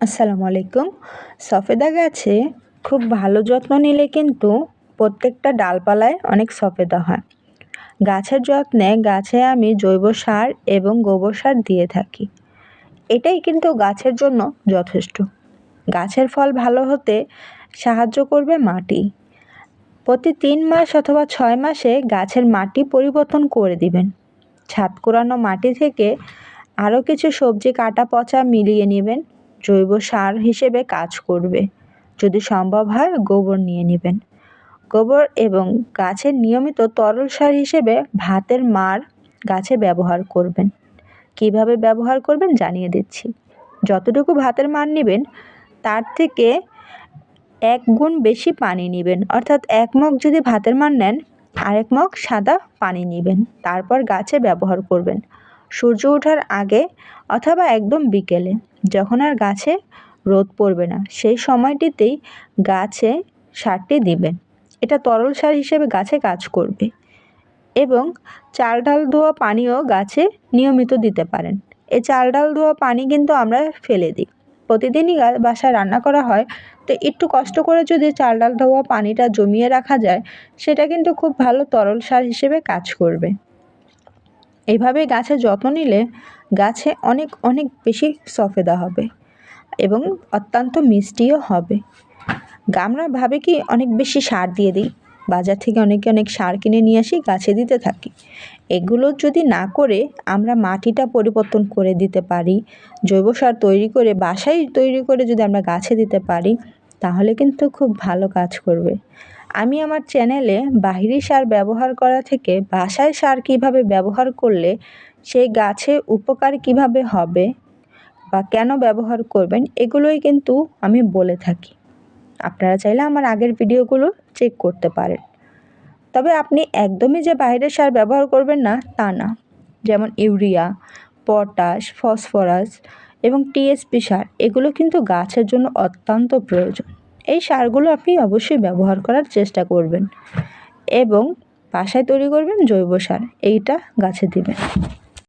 আসসালামু আলাইকুম। সফেদা গাছে খুব ভালো যত্ন নিলে কিন্তু প্রত্যেকটা ডালপালায় অনেক সফেদা হয়। গাছের যত্নে গাছে আমি জৈব সার এবং গোবর সার দিয়ে থাকি। এটাই কিন্তু গাছের জন্য যথেষ্ট। গাছের ফল ভালো হতে সাহায্য করবে মাটি। প্রতি তিন মাস অথবা ছয় মাসে গাছের মাটি পরিবর্তন করে দিবেন। ছাদ কোরানো মাটি থেকে আরও কিছু সবজি কাটা পচা মিলিয়ে নেবেন। জৈব সার হিসেবে কাজ করবে। যদি সম্ভব হয়, গোবর নিয়ে নেবেন। গোবর এবং গাছের নিয়মিত তরল সার হিসেবে ভাতের মার গাছে ব্যবহার করবেন। কীভাবে ব্যবহার করবেন জানিয়ে দিচ্ছি। যতটুকু ভাতের মার নেবেন, তার থেকে এক গুণ বেশি পানি নেবেন। অর্থাৎ এক মগ যদি ভাতের মার নেন, আরেক মগ সাদা পানি নেবেন। তারপর গাছে ব্যবহার করবেন। সূর্য ওঠার আগে অথবা একদম বিকেলে, যখন আর গাছে রোদ পড়বে না, সেই সময়টিতেই গাছে সারটি দিবেন এটা তরল সার হিসেবে গাছে কাজ করবে এবং চাল ডাল ধোয়া পানিও গাছে নিয়মিত দিতে পারেন। এই চাল ডাল ধোয়া পানি কিন্তু আমরা ফেলে দিই। প্রতিদিনই বাসায় রান্না করা হয়, তো একটু কষ্ট করে যদি চাল ডাল ধোয়া পানিটা জমিয়ে রাখা যায়, সেটা কিন্তু খুব ভালো তরল সার হিসেবে কাজ করবে। এইভাবে গাছের যত্ন নিলে গাছে অনেক অনেক বেশি সফেদা হবে এবং অত্যন্ত মিষ্টিও হবে। আমরা ভাবে কি, অনেক বেশি সার দিয়ে দিই। বাজার থেকে অনেকে অনেক সার কিনে নিয়ে আসি, গাছে দিতে থাকি। এগুলো যদি না করে আমরা মাটিটা পরিবর্তন করে দিতে পারি, জৈব সার তৈরি করে, বাসায় তৈরি করে যদি আমরা গাছে দিতে পারি, তাহলে কিন্তু খুব ভালো কাজ করবে। আমি আমার চ্যানেলে বাহিরি সার ব্যবহার করা থেকে বাসায় সার কীভাবে ব্যবহার করলে সেই গাছে উপকার কীভাবে হবে বা কেন ব্যবহার করবেন, এগুলোই কিন্তু আমি বলে থাকি। আপনারা চাইলে আমার আগের ভিডিওগুলো চেক করতে পারেন। তবে আপনি একদমই যে বাইরের সার ব্যবহার করবেন না, তা না। যেমন ইউরিয়া, পটাশ, ফসফরাস এবং টিএসপি সার, এগুলো কিন্তু গাছের জন্য অত্যন্ত প্রয়োজন। এই সারগুলো আপনি অবশ্যই ব্যবহার করার চেষ্টা করবেন এবং বাসায় তৈরি করবেন জৈব সার, এইটা গাছে দিবেন।